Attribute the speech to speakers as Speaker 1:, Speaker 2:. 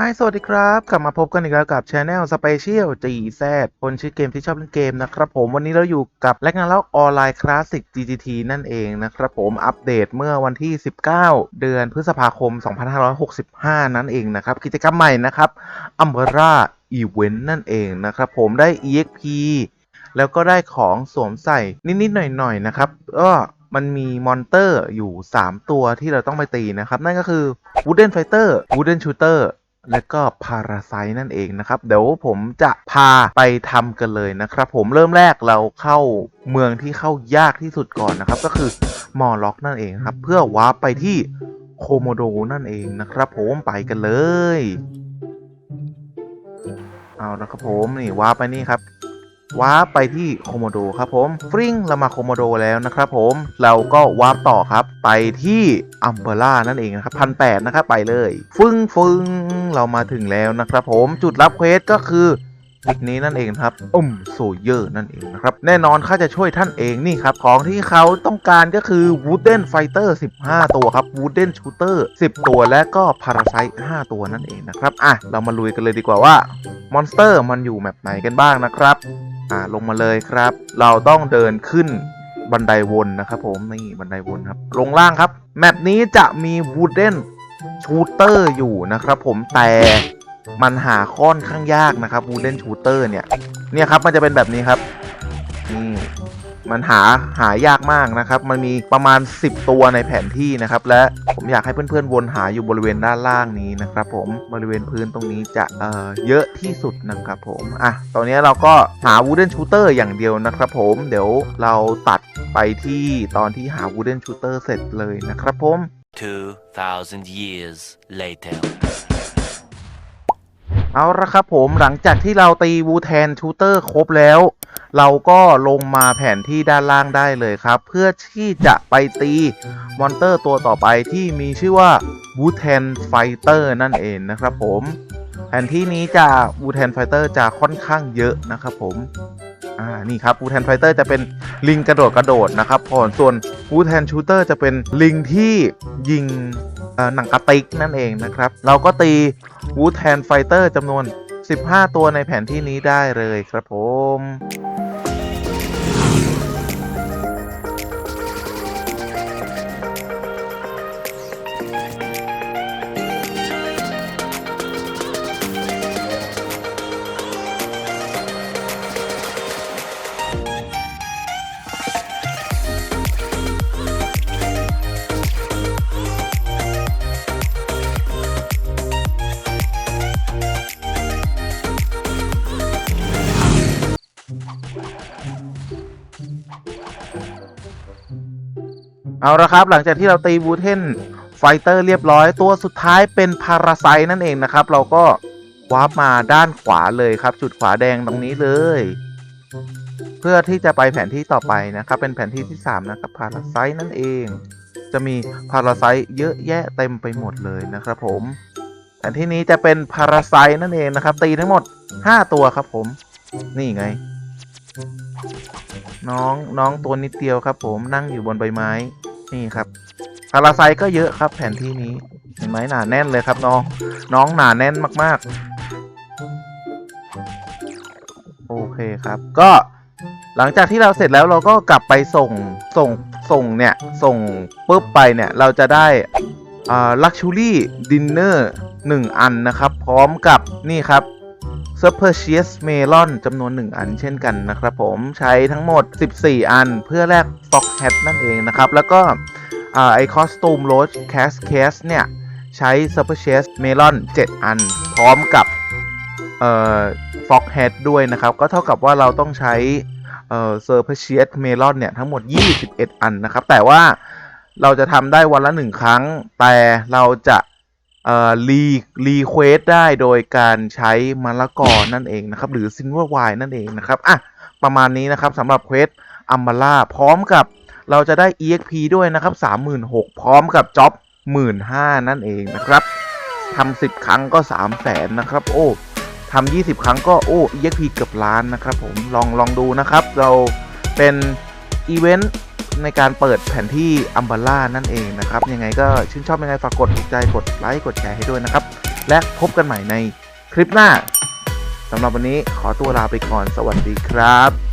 Speaker 1: ฮสวัสดีครับ กลับมาพบกันอีกแล้วกับ Channel Special GZ คนชื่อเกมที่ชอบเล่นเกมนะครับผมวันนี้เราอยู่กับแลกนาล็อกออนไลน์คลาสสิก GGT นั่นเองนะครับผมอัปเดตเมื่อวันที่ 19 เดือนพฤษภาคม 2565 นั่นเองนะครับ กิจกรรมใหม่นะครับ Umbrella Event นั่นเองนะครับผมได้ EXP แล้วก็ได้ของสวมใส่นิดๆหน่อยๆนะครับก็มันมีมอนเตอร์อยู่ 3 ตัวที่เราต้องไปตีนะครับ นั่นก็คือ Wooden Fighter Wooden Shooter และก็พาราไซนั่นเองนะครับ เดี๋ยวผมจะพาไปทำกันเลยนะครับ ผมเริ่มแรกเราเข้าเมืองที่เข้ายากที่สุดก่อนนะครับ ก็คือมอล็อกนั่นเองครับ เพื่อวาร์ปไปที่โคโมโดนั่นเองนะครับ ผมไปกันเลย เอาละครับผมนี่วาร์ปไปนี่ครับ วาร์ปไปที่โคโมโดครับผมฟริ้งเรามาโคโมโดแล้วนะครับผมเราก็วาร์ปต่อครับไปที่อัมเบร่านั่นเองนะครับพันแปดนะครับไปเลย ฟึ้งฟึ้งเรามาถึงแล้วนะครับผมจุดรับเควสก็คือ อีกนี้นั่นเองครับอุ้มโซเยอร์นั่นเองนะครับแน่นอนข้าจะช่วยท่านเองนี่ครับของที่เขาต้องการก็คือ Wooden Fighter 15 ตัวครับ Wooden Shooter 10 ตัวและก็ Parasite 5 ตัวนั่นเองนะครับอะเรามาลุยกันเลยดีกว่าว่ามอนสเตอร์มันอยู่แมปไหนกันบ้างนะครับอ่าลงมาเลยครับ เราต้องเดินขึ้นบันไดวนนะครับผมนี่บันไดวนครับ ลงล่างครับ แมปนี้จะมีวูดเดนชูเตอร์อยู่นะครับผมแต่ มันหาค่อนข้างยากนะครับวูดเดนชูเตอร์เนี่ย เนี่ยครับมันจะเป็นแบบนี้ครับนี่มันหาหายากมากนะครับ มันมีประมาณ 10 ตัวในแผนที่นะครับ และผมอยากให้เพื่อนๆวนหาอยู่บริเวณด้านล่างนี้นะครับ ผมบริเวณพื้นตรงนี้จะเอ่อเยอะที่สุดนะครับผมอะตอนนี้เราก็หา Wooden Shooter อย่างเดียวนะครับ ผมเดี๋ยวเราตัดไปที่ตอนที่หา Wooden Shooter เสร็จเลยนะครับผม
Speaker 2: 2,000 years later.
Speaker 1: เอาละครับผมหลังจากที่เราตีวูแทนชูเตอร์ครบแล้ว เราก็ลงมาแผนที่ด้านล่างได้เลยครับ เพื่อที่จะไปตีมอนเตอร์ตัวต่อไปที่มีชื่อว่าวูแทนไฟเตอร์นั่นเองนะครับผมแผนที่นี้จะวูแทนไฟเตอร์จะค่อนข้างเยอะนะครับผมอ่านี่ครับวูแทนไฟเตอร์จะเป็นลิงกระโดดกระโดดนะครับผลส่วน วูแทนชูเตอร์จะเป็นลิงที่ยิงหนังกระติกนั่นเองนะครับ เราก็ตีวูแทนไฟเตอร์จำนวน 15 ตัวในแผนที่นี้ได้เลยครับผม เอาละครับหลังจากที่เราตีวูเทนไฟเตอร์เรียบร้อยตัวสุดท้ายเป็นพาราไซนั่นเองนะครับ เราก็วาร์ปมาด้านขวาเลยครับ จุดขวาแดงตรงนี้เลย เพื่อที่จะไปแผนที่ต่อไปนะครับ เป็นแผนที่ที่ 3 นะครับพาราไซนั่นเอง จะมีพาราไซเยอะแยะเต็มไปหมดเลยนะครับผมแผนที่นี้จะเป็นพาราไซนั่นเองนะครับ ตีทั้งหมด 5 ตัวครับผม นี่ไง น้องน้องตัวนิดเดียวครับผมนั่งอยู่บนใบไม้ นี่ครับพาราไซก็เยอะครับ แผนที่นี้เห็นไหมหนาแน่นเลยครับน้อง น้องหนาแน่นมากๆ โอเคครับ ก็หลังจากที่เราเสร็จแล้วเราก็กลับไปส่งส่งส่งเนี่ยส่งปุ๊บไปเนี่ยเราจะได้อ่าลักชูรี่ดินเนอร์หนึ่งอันนะครับ พร้อมกับนี่ครับ s u p e r c h e e s Melon จำนวน 1 อันเช่นกันนะครับผมใช้ทั้งหมด 14 อันเพื่อแลก Stock Hat นั่นเองนะครับ แล้วก็ไอคอสตูมโรสแคสเคสเนี่ยใช้ s u p e r c h e e s Melon 7 อัน พร้อมกับเอ่อ Fox Hat ด้วยนะครับ ก็เท่ากับว่าเราต้องใช้เอ่อ s u p e r c h e e s Melon เนี่ยทั้งหมด 21 อันนะครับ แต่ว่าเราจะทำได้วันละ 1 ครั้ง แต่เราจะ รีรีเควสได้โดยการใช้มะละกอนั่นเองนะครับ หรือซินเวอร์ไวนั่นเองนะครับอะประมาณนี้นะครับสำหรับเควสอัมบาร่าพร้อมกับเราจะได้ EXP ด้วยนะครับ36,000พร้อมกับจ็อบ15,000นั่นเองนะครับทำ10 ครั้งก็ 3 0 0แสนนะครับ โอ้ทำ20 ครั้งก็โอ้ EXP เกือบล้านนะครับผมลองลองดูนะครับ เราเป็นอีเวนต์ ในการเปิดแผนที่อัมบาร่านั่นเองนะครับ ยังไงก็ชื่นชอบยังไงฝากกดถูกใจกดไลค์กดแชร์ให้ด้วยนะครับ และพบกันใหม่ในคลิปหน้าสำหรับวันนี้ขอตัวลาไปก่อนสวัสดีครับ